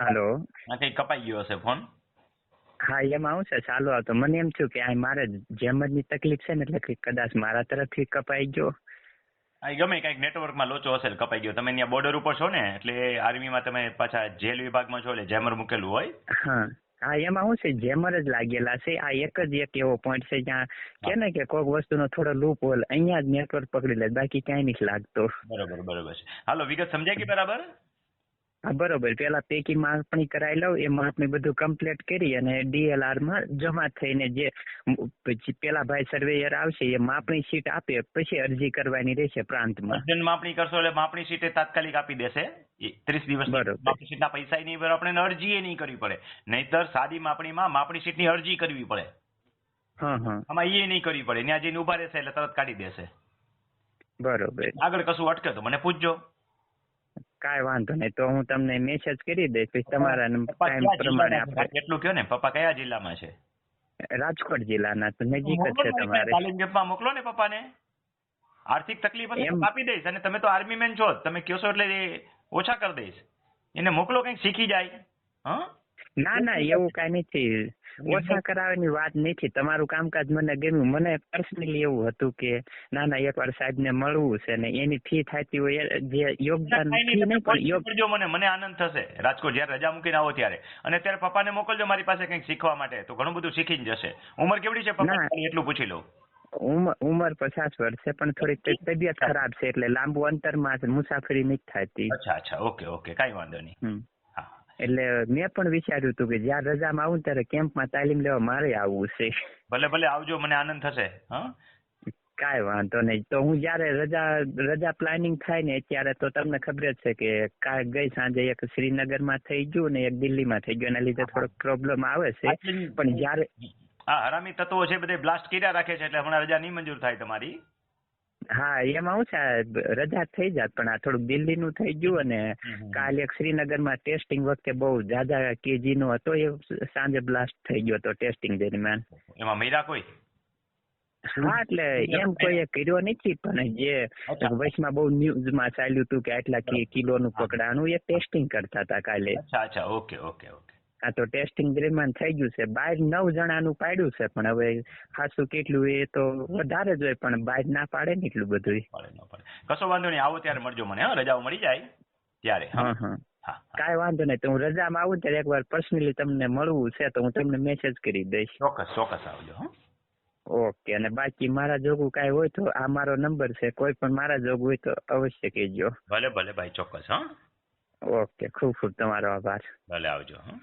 હાલો. આ કઈ કપાઈ ગયો હશે ફોન? હા એમાં છે. ચાલુ આવતો મને એમ થયું કે આ મારે જેમરની તકલીફ છે ને એટલે કે કદાચ મારા તરફથી કપાઈ ગયો. આ ગમે કંઈક નેટવર્કમાં લોચો હશે કપાઈ ગયો. તમે ત્યાં બોર્ડર ઉપર છો ને એટલે આર્મીમાં તમે પાછા જેલ વિભાગમાં છો એટલે જેમર મૂકેલું હોય. હા. હા એમાં શું છે. જેમર જ લાગેલા છે. આ એક જ એક એવો પોઈન્ટ છે જ્યાં કે ને કે કોઈક વસ્તુનો થોડો લૂપ હોલ અહીંયા જ નેટવર્ક પકડી લે બાકી ક્યાંય નથી લાગતો. બરોબર બરોબર છે. હાલો વિગત સમજાય કે બરાબર? હા બરોબર. પેલા પેકી માપણી કરાવી લઉં એ માપણી બધું કમ્પ્લીટ કરી અને ડીએલઆરમાં જમા થઈને જે પેલા ભાઈ સર્વેયર આવશે એ માપણી શીટ આપે પછી અરજી કરવાની રહેશે પ્રાંતમાં. અર્જન્ટ માપણી કરશો એટલે માપણી શીટે તાત્કાલિક આપી દેશે. ત્રીસ દિવસ માપણી માપણી શીટના પૈસા નહીં ભરે આપણે અરજી એ નહીં કરવી પડે. નહીતર સાદી માપણીમાં માપણી શીટની અરજી કરવી પડે. હા હા. આમાં એ નહીં કરવી પડે. ત્યાં જઈને ઊભા રહેશે એટલે તરત કાઢી દેશે. બરોબર. આગળ કશું અટકે તો મને પૂછજો. કાંઈ વાંધો નહીં તો હું તમને મેસેજ કરી દઈશ. પછી તમારા ટાઈમ કયા પ્રમાણે? આપણે એટલું કયો ને પપ્પા કયા જિલ્લામાં છે? રાજકોટ જિલ્લાના તો નજીક જ છે ને તમારે. તાલીમ કેમ્પમાં મોકલો ને પપ્પાને. આર્થિક તકલીફ આપી દઈશ અને તમે તો આર્મી મેન છો તમે કહો છો એટલે ઓછા કરી દઈશ. એને મોકલો કંઈક શીખી જાય. હા? ના ના એવું કઈ નથી. ઓછા કરાવવાની વાત નથી. તમારું કામકાજ મને ગમ્યું. મને પર્સનલી એવું હતું કે ના ના એકવાર સાહેબને મળવું છે ને એની ફી થતી હોય જે યોગદાન કરજો મને. મને આનંદ થશે. રાજકોટ જયારે રજા મૂકીને આવો ત્યારે. અને ત્યારે પપ્પાને મોકલજો મારી પાસે કંઈક શીખવા માટે. તો ઘણું બધું શીખી જશે. ઉંમર કેવડી છે પપ્પા? એટલું પૂછી લઉં ઉંમર પચાસ વર્ષ છે પણ થોડીક તબિયત ખરાબ છે એટલે લાંબુ અંતરમાં માં મુસાફરી નથી થતી. અચ્છા અચ્છા. Okay okay. કઈ વાંધો નહીં. એટલે મેં પણ વિચાર્યું હતું કે જ્યાં રજામાં આવું ત્યારે કેમ્પમાં તાલીમ લેવા મારે આવવું છે. ભલે ભલે આવજો મને આનંદ થશે કાંઈ વાંધો નહીં. તો હું જ્યારે રજા રજા પ્લાનિંગ થાય ને ત્યારે તો તમને ખબર જ છે કે કા ગઈ સાંજે એક શ્રીનગરમાં થઈ ગયું ને એક દિલ્હીમાં થઈ ગયું. એના લીધે થોડોક પ્રોબ્લેમ આવે છે. પણ જ્યારે હા હરામી તત્વો છે બધે બ્લાસ્ટ કર્યા રાખે છે એટલે હમણાં રજા નહીં મંજૂર થાય તમારી. હા એમાં હું છે રજા થઈ જાત પણ આ થોડુંક દિલ્હીનું થઈ ગયું અને કાલે એક શ્રીનગરમાં ટેસ્ટિંગ વખતે બહુ જાજા કેજી નો હતો એ સાંજે બ્લાસ્ટ થઈ ગયો હતો ટેસ્ટિંગ દરમિયાન. એમાં મૈરા કોઈ? હા એટલે એમ કોઈએ કર્યો નથી પણ જે. વચમાં બહુ ન્યૂઝમાં ચાલ્યું હતું કે આટલા કિ- કિલોનું પકડાણું એ ટેસ્ટિંગ કરતા હતા કાલે. અચ્છા અચ્છા ઓકે ઓકે ઓકે. આ તો ટેસ્ટિંગ દરમિયાન થઈ ગયું છે. બાર નવ જણાનું પાડ્યું છે પણ હવે ખાસું કેટલું એ તો વધારે જ હોય પણ બાર ના પાડે ને એટલું બધું કશો વાંધો નહીં આવો ત્યારે મળજો મને રજાઓ મળી જાય ત્યારે હા. હા. કાંઈ વાંધો નહીં તો હું રજામાં આવું ત્યારે એકવાર પર્સનલી તમને મળવું છે તો હું તમને મેસેજ કરી દઈશ. ચોક્કસ ચોક્કસ આવજો ઓકે અને બાકી મારા જોગું કાંઈ હોય તો આ મારો નંબર છે કોઈ પણ મારા જોગું હોય તો અવશ્ય કહેજો. ભલે ભલે ભાઈ ચોક્કસ હા. ઓકે ખૂબ ખૂબ તમારો આભાર. ભલે આવજો હા.